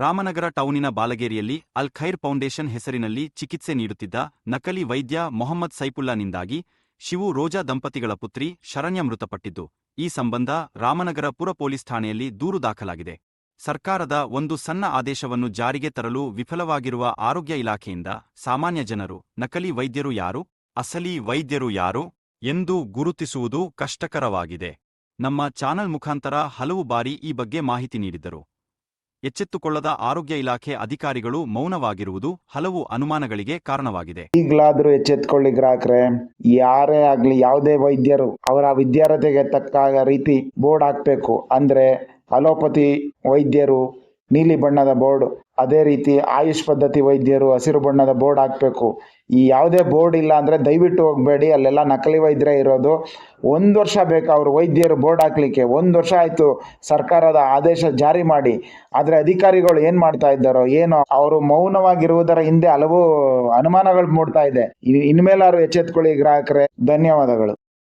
ರಾಮನಗರ ಟೌನಿನ ಬಾಲಗೇರಿಯಲ್ಲಿ ಅಲ್ ಖೈರ್ ಫೌಂಡೇಶನ್ ಹೆಸರಿನಲ್ಲಿ ಚಿಕಿತ್ಸೆ ನೀಡುತ್ತಿದ್ದ ನಕಲಿ ವೈದ್ಯ ಮೊಹಮ್ಮದ್ ಸೈಫುಲ್ಲಾನಿಂದಾಗಿ ಶಿವು ರೋಜಾ ದಂಪತಿಗಳ ಪುತ್ರಿ ಶರಣ್ಯ ಮೃತಪಟ್ಟಿದ್ದು, ಈ ಸಂಬಂಧ ರಾಮನಗರ ಪುರ ಪೊಲೀಸ್ ಠಾಣೆಯಲ್ಲಿ ದೂರು ದಾಖಲಾಗಿದೆ. ಸರ್ಕಾರದ ಒಂದು ಸಣ್ಣ ಆದೇಶವನ್ನು ಜಾರಿಗೆ ತರಲು ವಿಫಲವಾಗಿರುವ ಆರೋಗ್ಯ ಇಲಾಖೆಯಿಂದ ಸಾಮಾನ್ಯ ಜನರು, ನಕಲಿ ವೈದ್ಯರು ಯಾರು, ಅಸಲಿ ವೈದ್ಯರು ಯಾರು ಎಂದು ಗುರುತಿಸುವುದು ಕಷ್ಟಕರವಾಗಿದೆ. ನಮ್ಮ ಚಾನಲ್ ಮುಖಾಂತರ ಹಲವು ಬಾರಿ ಈ ಬಗ್ಗೆ ಮಾಹಿತಿ ನೀಡಿದ್ದರು ಎಚ್ಚೆತ್ತುಕೊಳ್ಳದ ಆರೋಗ್ಯ ಇಲಾಖೆ ಅಧಿಕಾರಿಗಳು ಮೌನವಾಗಿರುವುದು ಹಲವು ಅನುಮಾನಗಳಿಗೆ ಕಾರಣವಾಗಿದೆ. ಈಗಲಾದ್ರೂ ಎಚ್ಚೆತ್ತುಕೊಳ್ಳಿ ಗ್ರಾಹಕರೇ. ಯಾರೇ ಆಗ್ಲಿ ಯಾವುದೇ ವೈದ್ಯರು ಅವರ ವಿದ್ಯಾರ್ಹತೆಗೆ ತಕ್ಕ ರೀತಿ ಬೋರ್ಡ್ ಹಾಕ್ಬೇಕು. ಅಂದ್ರೆ ಅಲೋಪತಿ ವೈದ್ಯರು ನೀಲಿ ಬಣ್ಣದ ಬೋರ್ಡ್, ಅದೇ ರೀತಿ ಆಯುಷ್ ಪದ್ಧತಿ ವೈದ್ಯರು ಹಸಿರು ಬಣ್ಣದ ಬೋರ್ಡ್ ಹಾಕಬೇಕು. ಈ ಯಾವುದೇ ಬೋರ್ಡ್ ಇಲ್ಲ ಅಂದರೆ ದಯವಿಟ್ಟು ಹೋಗಬೇಡಿ, ಅಲ್ಲೆಲ್ಲ ನಕಲಿ ವೈದ್ಯರೇ ಇರೋದು. ಒಂದು ವರ್ಷ ಬೇಕು ಅವರು ವೈದ್ಯರು ಬೋರ್ಡ್ ಹಾಕಲಿಕ್ಕೆ. ಒಂದು ವರ್ಷ ಆಯಿತು ಸರ್ಕಾರದ ಆದೇಶ ಜಾರಿ ಮಾಡಿ. ಆದರೆ ಅಧಿಕಾರಿಗಳು ಏನು ಮಾಡ್ತಾ ಇದ್ದಾರೋ ಏನು, ಅವರು ಮೌನವಾಗಿರುವುದರ ಹಿಂದೆ ಹಲವು ಅನುಮಾನಗಳು ಮೂಡ್ತಾ ಇದೆ. ಇನ್ಮೇಲಾರು ಎಚ್ಚೆತ್ಕೊಳ್ಳಿ ಗ್ರಾಹಕರೇ. ಧನ್ಯವಾದಗಳು.